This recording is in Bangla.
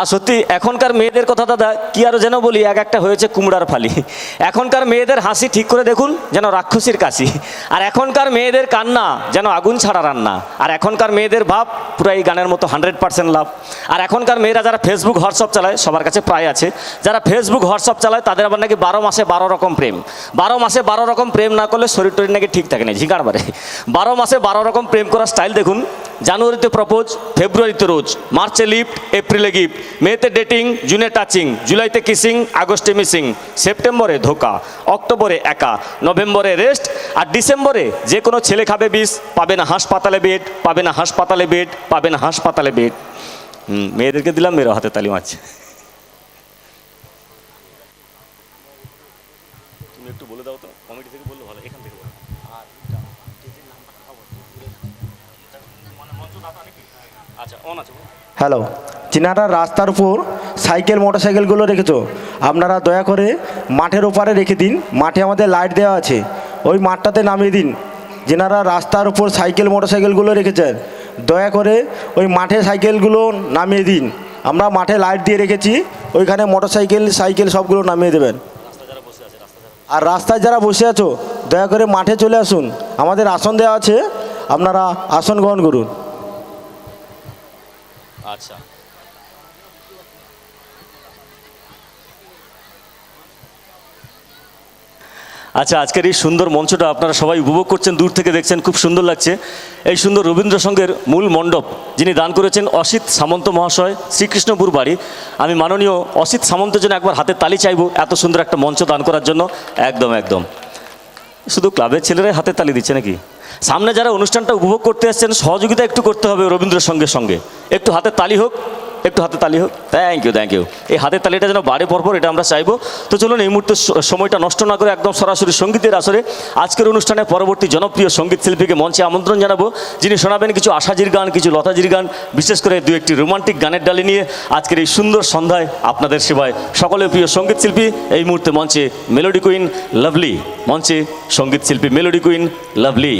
আর সত্যি, এখনকার মেয়েদের কথা দাদা, কি আরও যেন বলি, এক একটা হয়েছে কুমড়ার ফালি। এখনকার মেয়েদের হাসি ঠিক করে দেখুন, যেন রাক্ষসীর কাশি। আর এখনকার মেয়েদের কান্না, যেন আগুন ছাড়া রান্না। আর এখনকার মেয়েদের ভাব পুরো এই গানের মতো হান্ড্রেড পার্সেন্ট লাভ। আর এখনকার মেয়েরা যারা ফেসবুক হোয়াটসঅ্যাপ চালায়, সবার কাছে প্রায় আছে। যারা ফেসবুক হোয়াটসঅ্যাপ চালায়, তাদের আবার নাকি বারো মাসে বারো রকম প্রেম। বারো মাসে বারো রকম প্রেম না করলে শরীর টরীর নাকি ঠিক থাকে না ঝিঙ্গার বারে বারো মাসে বারো রকম প্রেম করার স্টাইল দেখুন জানুয়ারিতে প্রপোজ, ফেব্রুয়ারিতে রোজ। মার্চে লিফট, এপ্রিলে গিফট। মেতে ডেটিং, জুনে টাচিং। জুলাইতে কিসিং, আগস্টে মিসিং। সেপ্টেম্বরে ধোকা। অক্টোবরে একা। নভেম্বরে রেস্ট। আর ডিসেম্বরে যে কোনো ছেলে খাবে বিষ, পাবে না হাসপাতালে বেড, পাবে না হাসপাতালে বেড, পাবে না হাসপাতালে বেড। মেয়েদেরকে দিলাম মেয়েরও হাতে তালি মারছে। তুমি একটু বলে দাও তো, কমিটি থেকে বললে ভালো, এখান থেকে আছে বলো। হ্যালো চিনারা রাস্তার উপর সাইকেল মোটরসাইকেলগুলো রেখেছো। আপনারা দয়া করে মাঠের ওপারে রেখে দিন। মাঠে আমাদের লাইট দেওয়া আছে। ওই মাঠটাতে নামিয়ে দিন। যেনারা রাস্তার উপর সাইকেল মোটরসাইকেলগুলো রেখেছেন দয়া করে ওই মাঠে সাইকেলগুলো নামিয়ে দিন। আমরা মাঠে লাইট দিয়ে রেখেছি। ওইখানে মোটরসাইকেল সাইকেল সবগুলো নামিয়ে দেবেন। আর রাস্তায় যারা বসে আছো দয়া করে মাঠে চলে আসুন। আমাদের আসন দেওয়া আছে। আপনারা আসন গ্রহণ করুন। আচ্ছা। আচ্ছা আজকের এই সুন্দর মঞ্চটা আপনারা সবাই উপভোগ করছেন, দূর থেকে দেখছেন, খুব সুন্দর লাগছে। এই সুন্দর রবীন্দ্রসঙ্গের মূল মণ্ডপ, যিনি দান করেছেন অসিত সামন্ত মহাশয়, শ্রীকৃষ্ণপুর বাড়ি। আমি মাননীয় অসিত সামন্তের জন্য একবার হাতে তালি চাইব এত সুন্দর একটা মঞ্চ দান করার জন্য। একদম একদম। শুধু ক্লাবের ছেলেরাই হাতে তালি দিচ্ছে নাকি? সামনে যারা অনুষ্ঠানটা উপভোগ করতে আসছেন সহযোগিতা একটু করতে হবে রবীন্দ্রের সঙ্গে সঙ্গে। একটু হাতে তালি হোক। একটু হাতে তালি হোক। থ্যাংক ইউ থ্যাংক ইউ এই হাতের তালিটা যেন বাড়ে পরপর, এটা আমরা চাইব। তো চলুন, এই মুহূর্তে সময়টা নষ্ট না করে একদম সরাসরি সঙ্গীতের আসরে আজকের অনুষ্ঠানে পরবর্তী জনপ্রিয় সংগীত শিল্পীকে মঞ্চে আমন্ত্রণ জানাব। যিনি শোনাবেন কিছু আশাজির গান, কিছু লতাজির গান, বিশেষ করে দু একটি রোমান্টিক গানের ডালি নিয়ে আজকের এই সুন্দর সন্ধ্যায় আপনাদের সেবায় সকলের প্রিয় সংগীত শিল্পী, এই মুহূর্তে মঞ্চে মেলোডি কুইন লাভলি মঞ্চে সংগীত শিল্পী মেলোডি কুইন লাভলি